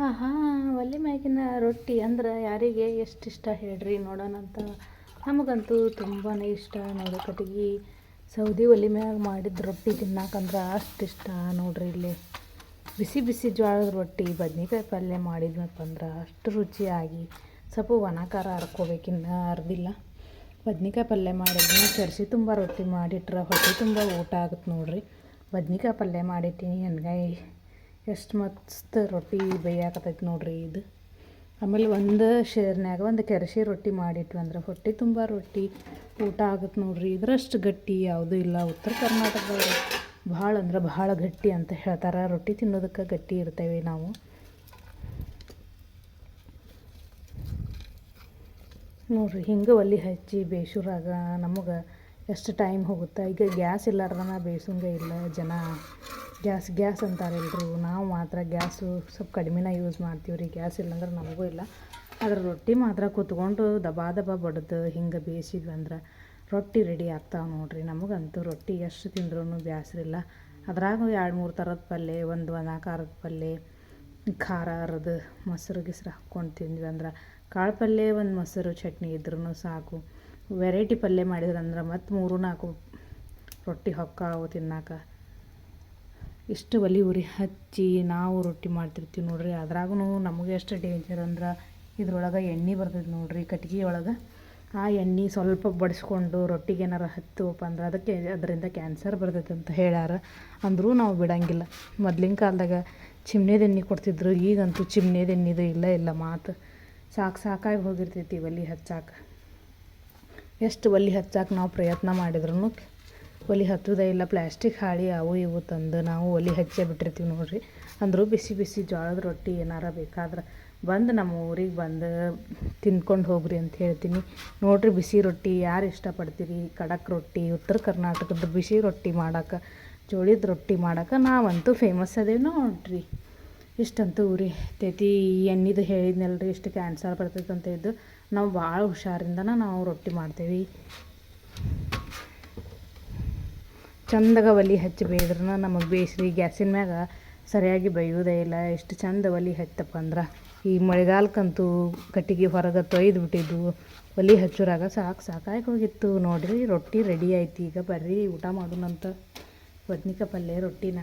ಹಾಂ ಹಾಂ, ಒಲೆ ಮ್ಯಾಗಿನ ರೊಟ್ಟಿ ಅಂದ್ರೆ ಯಾರಿಗೆ ಎಷ್ಟು ಇಷ್ಟ ಹೇಳ್ರಿ ನೋಡೋಣ ಅಂತ. ನಮಗಂತೂ ತುಂಬಾ ಇಷ್ಟ ನೋಡಿ ಕಟ್ಟಿಗೆ. ಸೌದಿ ಒಲೆ ಮ್ಯಾಗ ಮಾಡಿದ ರೊಟ್ಟಿ ತಿನ್ನಕಂದ್ರೆ ಅಷ್ಟು ಇಷ್ಟ ನೋಡ್ರಿ ಇಲ್ಲಿ. ಬಿಸಿ ಬಿಸಿ ಜ್ವಾಳದ ರೊಟ್ಟಿ, ಬದ್ನಿಕಾಯಿ ಪಲ್ಯ ಮಾಡಿದ್ನಪ್ಪ ಅಂದ್ರೆ ಅಷ್ಟು ರುಚಿಯಾಗಿ. ಸ್ವಲ್ಪ ಒಣ ಖಾರ ಅರ್ದಿಲ್ಲ. ಬದ್ನಿಕಾಯಿ ಪಲ್ಯ ಮಾಡಿದ್ನ ಚರ್ಸಿ ತುಂಬ ರೊಟ್ಟಿ ಮಾಡಿಟ್ರೆ ಹೊಟ್ಟೆ ತುಂಬ ಊಟ ಆಗುತ್ತೆ ನೋಡ್ರಿ. ಬದ್ನಿಕಾಯಿ ಪಲ್ಯ ಮಾಡಿಟ್ಟಿನಿ ಎಣ್ಗಾಯಿ ಎಷ್ಟು ಮಸ್ತ್ ರೊಟ್ಟಿ ಬೇಯಾಕತೈತಿ ನೋಡ್ರಿ ಇದು. ಆಮೇಲೆ ಒಂದು ಶೇರ್ನ್ಯಾಗ ಒಂದು ಕೆರೆಸಿ ರೊಟ್ಟಿ ಮಾಡಿಟ್ವಿ ಅಂದ್ರೆ ಹೊಟ್ಟೆ ತುಂಬ ರೊಟ್ಟಿ, ಊಟ ಆಗುತ್ತೆ ನೋಡ್ರಿ. ಇದರಷ್ಟು ಗಟ್ಟಿ ಯಾವುದೂ ಇಲ್ಲ. ಉತ್ತರ ಕರ್ನಾಟಕದವ್ರು ಭಾಳ ಅಂದ್ರೆ ಭಾಳ ಗಟ್ಟಿ ಅಂತ ಹೇಳ್ತಾರೆ. ರೊಟ್ಟಿ ತಿನ್ನೋದಕ್ಕೆ ಗಟ್ಟಿ ಇರ್ತೇವೆ ನಾವು. ನೋಡ್ರಿ, ಹಿಂಗೆ ಒಲೆ ಹಚ್ಚಿ ಬೇಸುರಾಗ ನಮಗೆ ಎಷ್ಟು ಟೈಮ್ ಹೋಗುತ್ತೆ. ಈಗ ಗ್ಯಾಸ್ ಇಲ್ಲಾರ್ದನ ಬೇಯ್ಸೋಂಗೆ ಇಲ್ಲ ಜನ. ಗ್ಯಾಸ್ ಗ್ಯಾಸ್ ಅಂತಾರೆ ಎಲ್ಲರೂ ನಾವು ಮಾತ್ರ ಗ್ಯಾಸು ಸ್ವಲ್ಪ ಕಡಿಮೆನ ಯೂಸ್ ಮಾಡ್ತೀವಿ ರೀ. ಗ್ಯಾಸ್ ಇಲ್ಲಂದ್ರೆ ನಮಗೂ ಇಲ್ಲ. ಆದ್ರೆ ರೊಟ್ಟಿ ಮಾತ್ರ ಕೂತ್ಕೊಂಡು ದಬಾ ದಬಾ ಬಡ್ದು, ಹಿಂಗೆ ಬೇಯಿಸಿದ್ವಿ ಅಂದ್ರೆ ರೊಟ್ಟಿ ರೆಡಿ ಆಗ್ತಾವೆ ನೋಡಿರಿ. ನಮಗಂತೂ ರೊಟ್ಟಿ ಎಷ್ಟು ತಿಂದ್ರೂ ಬೇಸರಿಲ್ಲ ಅದ್ರಾಗ ಎರಡು ಮೂರು ಥರದ ಪಲ್ಯ ಒಂದು ಒಣ ಖಾರದ ಪಲ್ಯ ಖಾರ, ಅರದು, ಮೊಸರು, ಗಿಸ್ರು ಹಾಕ್ಕೊಂಡು ತಿಂದ್ವಿ ಅಂದ್ರೆ ಕಾಳು ಪಲ್ಯ ಒಂದು ಮೊಸರು, ಚಟ್ನಿ ಇದ್ರೂ ಸಾಕು. ವೆರೈಟಿ ಪಲ್ಯ ಮಾಡಿದ್ರಂದ್ರೆ ಮತ್ತು ಮೂರು ನಾಲ್ಕು ರೊಟ್ಟಿ ಹೊಕ್ಕಾವು ತಿನ್ನಾಕ. ಇಷ್ಟು ಒಲೆ ಉರಿ ಹಚ್ಚಿ ನಾವು ರೊಟ್ಟಿ ಮಾಡ್ತಿರ್ತೀವಿ ನೋಡ್ರಿ. ಅದ್ರಾಗೂ ನಮಗೆ ಎಷ್ಟು ಡೇಂಜರ್ ಅಂದ್ರೆ ಇದ್ರೊಳಗೆ ಎಣ್ಣೆ ಬರ್ತೈತೆ ನೋಡ್ರಿ ಕಟ್ಗೆ ಒಳಗೆ. ಆ ಎಣ್ಣೆ ಸ್ವಲ್ಪ ಬಡಿಸ್ಕೊಂಡು ರೊಟ್ಟಿಗೆ ಏನಾರು ಹತ್ತುವಪ್ಪ ಅಂದ್ರೆ ಅದಕ್ಕೆ ಅದರಿಂದ ಕ್ಯಾನ್ಸರ್ ಬರ್ತೈತೆ ಅಂತ ಹೇಳ್ಯಾರ. ಅಂದರೂ ನಾವು ಬಿಡಂಗಿಲ್ಲ. ಮೊದ್ಲಿನ ಕಾಲದಾಗ ಚಿಮ್ನೆದ ಎಣ್ಣೆ ಕೊಡ್ತಿದ್ರು, ಈಗಂತೂ ಚಿಮ್ನೆದ ಎಣ್ಣೆದು ಇಲ್ಲ ಇಲ್ಲ ಮಾತು. ಸಾಕು ಸಾಕಾಗಿ ಹೋಗಿರ್ತೈತಿ ಒಲೆ ಹಚ್ಚಾಕ. ಎಷ್ಟು ಒಲೆ ಹಚ್ಚಾಕ ನಾವು ಪ್ರಯತ್ನ ಮಾಡಿದ್ರು ಒಲೆ ಹತ್ತೋದೇ ಇಲ್ಲ ಪ್ಲ್ಯಾಸ್ಟಿಕ್ ಹಾಳಿ ಅವು ಇವು ತಂದು ನಾವು ಒಲೆ ಹಚ್ಚೇ ಬಿಟ್ಟಿರ್ತೀವಿ ನೋಡಿರಿ. ಅಂದರೂ ಬಿಸಿ ಬಿಸಿ ಜೋಳದ ರೊಟ್ಟಿ ಏನಾರ ಬೇಕಾದ್ರೆ ಬಂದು ನಮ್ಮ ಊರಿಗೆ ಬಂದು ತಿನ್ಕೊಂಡು ಹೋಗ್ರಿ ಅಂತ ಹೇಳ್ತೀನಿ. ನೋಡಿರಿ ಬಿಸಿ ರೊಟ್ಟಿ ಯಾರು ಇಷ್ಟಪಡ್ತೀರಿ? ಖಡಕ್ ರೊಟ್ಟಿ, ಉತ್ತರ ಕರ್ನಾಟಕದ ಬಿಸಿ ರೊಟ್ಟಿ ಮಾಡಕ್ಕೆ ಜೋಳದ ರೊಟ್ಟಿ ಮಾಡಕ್ಕೆ ನಾವಂತೂ ಫೇಮಸ್ ಅದೇವಿ ನೋಡ್ರಿ. ಇಷ್ಟಂತೂ ಉರಿ ಎಣ್ಣಿದು ಹೇಳಿದ್ನಲ್ಲ ರೀ ಇಷ್ಟು ಕ್ಯಾನ್ಸರ್ ಬರ್ತೈತೆ ಅಂತ ಇದ್ದು, ನಾವು ಭಾಳ ಹುಷಾರಿಂದನ ನಾವು ರೊಟ್ಟಿ ಮಾಡ್ತೇವೆ. ಚಂದಾಗ ಒಲೆ ಹಚ್ಚಿ ಬೇಯ್ದ್ರೂ ನಮಗೆ ಬೇಯಿಸ್ರಿ ಗ್ಯಾಸಿನ ಮ್ಯಾಗ ಸರಿಯಾಗಿ ಬೇಯೋದೇ ಇಲ್ಲ. ಎಷ್ಟು ಚಂದ ಒಲೆ ಹಚ್ತಪ್ಪ ಅಂದ್ರೆ ಈ ಮಳೆಗಾಲಕ್ಕಂತೂ ಕಟ್ಟಿಗೆ ಹೊರಗೆ ತೊಯ್ದು ಬಿಟ್ಟಿದ್ದು ಒಲೆ ಹಚ್ಚೋರಾಗ ಸಾಕು ಸಾಕಾಗಿ ಹೋಗಿತ್ತು. ನೋಡಿರಿ ರೊಟ್ಟಿ ರೆಡಿ ಆಯ್ತು. ಈಗ ಬರ್ರಿ ಊಟ ಮಾಡೋಣಂತ. ಬದ್ನಿಕಾಯಿ ಪಲ್ಯ ರೊಟ್ಟಿನ.